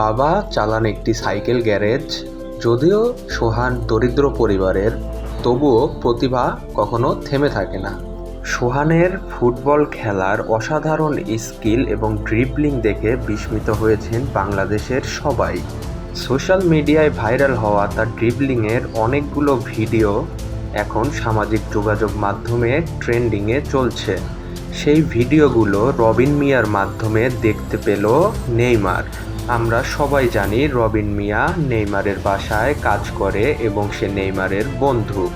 বাবা চালান একটি সাইকেল গ্যারেজ, যদিও সোহান দরিদ্র পরিবারের, তবুও প্রতিভা কখনো থেমে থাকে না। সোহানের ফুটবল খেলার অসাধারণ স্কিল এবং ড্রিবলিং দেখে বিস্মিত হয়েছেন বাংলাদেশের সবাই। সোশ্যাল মিডিয়ায় ভাইরাল হওয়া তার ড্রিবলিংয়ের অনেকগুলো ভিডিও এখন সামাজিক যোগাযোগ মাধ্যমে ট্রেন্ডিংয়ে চলছে। সেই ভিডিওগুলো রবিন মিয়ার মাধ্যমে দেখতে পেল নেইমার। আমরা সবাই জানি রবিন মিয়া নেইমারের বাসায় কাজ করে এবং সে নেইমারের বন্ধু।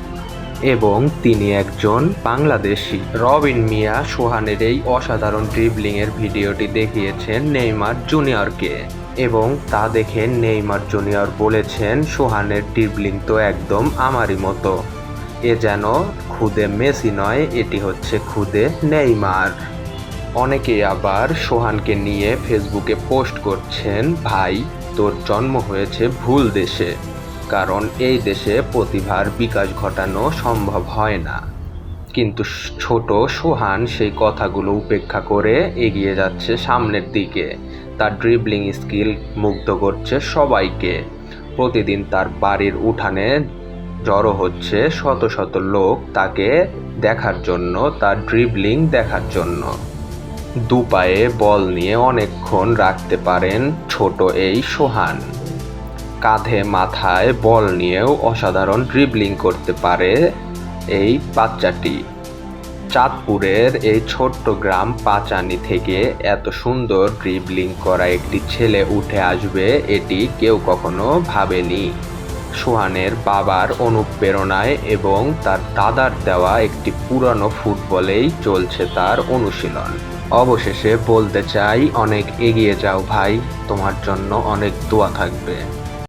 এবং তিনি একজন বাংলাদেশি। রবিন মিয়া সোহানের এই অসাধারণ ড্রিবলিংয়ের ভিডিওটি দেখিয়েছেন নেইমার জুনিয়রকে। এবং তা দেখে নেইমার জুনিয়র বলেছেন, সোহানের ড্রিবলিং তো একদম আমারই মতো। এ যেন খুদে মেসি নয়, এটি হচ্ছে খুদে নেইমার। অনেকেই আবার সোহানকে নিয়ে ফেসবুকে পোস্ট করছেন, ভাই, তোর জন্ম হয়েছে ভুল দেশে। কারণ এই দেশে প্রতিভার বিকাশ ঘটানো সম্ভব হয় না। কিন্তু ছোট সোহান সেই কথাগুলো উপেক্ষা করে এগিয়ে যাচ্ছে সামনের দিকে। তার ড্রিবলিং স্কিল মুগ্ধ করছে সবাইকে। প্রতিদিন তার বাড়ির উঠানে জড়ো হচ্ছে শত শত লোক তাকে দেখার জন্য, তার ড্রিবলিং দেখার জন্য। দুপায়ে বল নিয়ে অনেকক্ষণ রাখতে পারেন ছোট এই সোহান। কাঁধে মাথায় বল নিয়েও অসাধারণ ড্রিবলিং করতে পারে এই বাচ্চাটি। চাঁদপুরের এই ছোট্ট গ্রাম পাচানি থেকে এত সুন্দর ড্রিবলিং করা একটি ছেলে উঠে আসবে, এটি কেউ কখনো ভাবেনি। সোহানের বাবার অনুপ্রেরণায় এবং তার দাদার দেওয়া একটি পুরানো ফুটবলেই চলছে তার অনুশীলন। অবশেষে বলতে চাই অনেক এগিয়ে যাও ভাই তোমার জন্য অনেক দোয়া থাকবে।